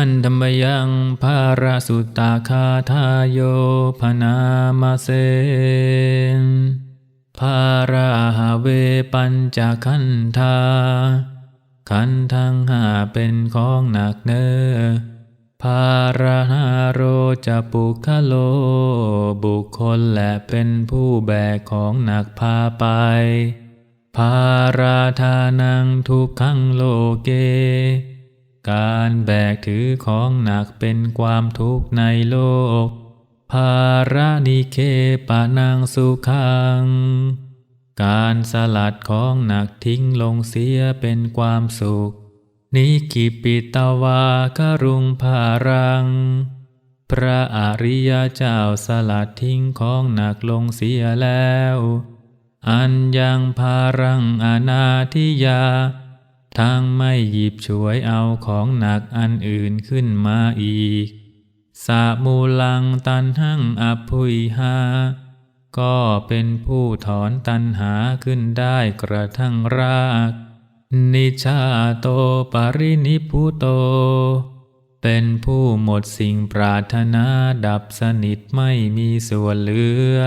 อันธรรมยังภาราสุตตาคาทายโยพนามาเสนภาราหาเวปัญจขันธาขันธ์ทั้งห้าเป็นของหนักเนอภาราหาโรจะปุคโล บุคคลและเป็นผู้แบกของหนักพาไป ภาราธานังทุกขังโลเก การแบกถือของหนักเป็นความทุกข์ในโลก ภารานิเคปะนังสุขัง การสลัดของหนักทิ้งลงเสียเป็นความสุข นิกิปิตวากรุงภารัง พระอริยเจ้าสลัดทิ้งของหนักลงเสียแล้ว อันยังภารังอนาทิยา ทั้งไม่หยิบฉวยเอาของหนักอันอื่นขึ้นมาอีกสามูลังตันหั่งอภุยหาก็เป็นผู้ถอนตัณหาขึ้นได้กระทั่งราก นิชาโตปรินิพุโต เป็นผู้หมดสิ่งปรารถนาดับสนิทไม่มีส่วนเหลือ